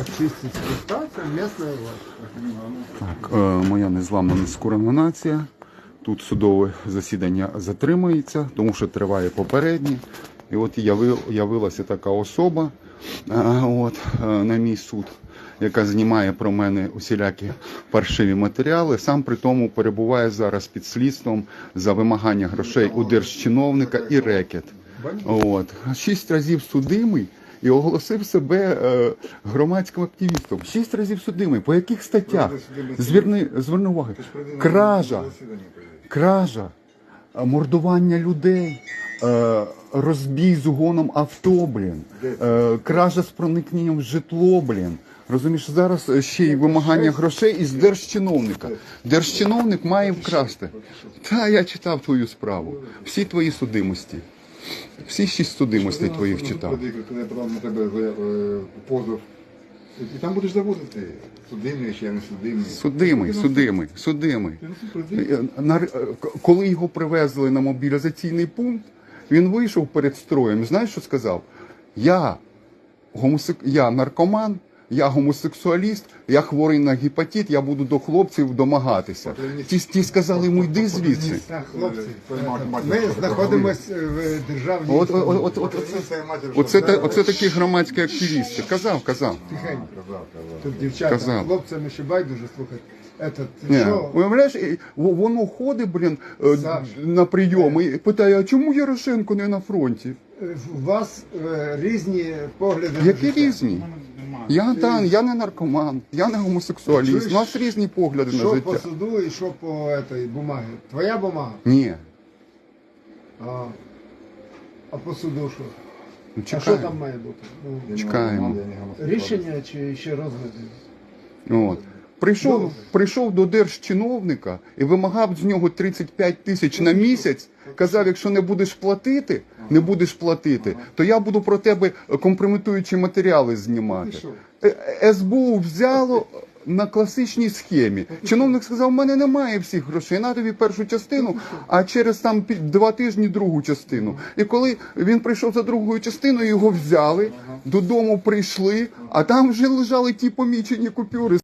очистить власть. Так, е, моя незламна нескорена нація. Тут судове засідання затримується, тому що триває попереднє. І от явилася така особа е, от, е, на мій суд, яка знімає про мене усілякі паршиві матеріали. Сам при тому перебуває зараз під слідством за вимагання грошей у держчиновника і рекет. От. Шість разів судимий і оголосив себе е, громадським активістом. Шість разів судимий. По яких статтях? Зверни, зверни увагу. Кража, кража, е, мордування людей, е, розбій з угоном авто, блін, кража з проникненням в житло, блін. Розумієш, зараз ще й вимагання грошей із держчиновника. Держчиновник має вкрасти. Та я читав твою справу. Всі твої судимості. Всі шість судимостей твоїх читав. Коли я подав на тебе е, позов, і там будеш заводити, судимий чи я не судимий. Судимий, судимий, судимий. Е, е, Коли його привезли на мобілізаційний пункт, він вийшов перед строєм. Знаєш, що сказав? Я, гомосек... я наркоман, я гомосексуаліст, я хворий на гепатит, я буду до хлопців домагатися. Ті, ті сказали йому, йди звідси. Хлопці, ми знаходимося в державній От, от, от, от, оце, вдарила. оце такі громадські активісти. Казав, казав. тихенько. Тут дівчата, Казав. хлопцям ще байдуже слухати. Этот, Ні, що? уявляєш, і воно ходить, блін, е, Саш. на прийом і питає, а чому Ярошенко не на фронті? Е, У вас е, різні погляди. на Які життя. різні? Я, та, я не наркоман, я не гомосексуаліст. Чуєш? У нас різні погляди на Що життя. по суду і що по этой бумаге? Твоя бумага? Ні. А, а по суду що? Ну, А що чекаємо. там має бути? Ну, Чекаємо. рішення чи ще розгляди? От. Прийшов, прийшов до держчиновника і вимагав з нього 35 тисяч на місяць. Казав, якщо не будеш платити, не будеш платити, то я буду про тебе компрометуючі матеріали знімати. Е, СБУ взяло на класичній схемі. Чиновник сказав, у мене немає всіх грошей, на тобі першу частину, а через там два тижні другу частину. І коли він прийшов за другою частиною, його взяли, додому прийшли, а там вже лежали ті помічені купюри.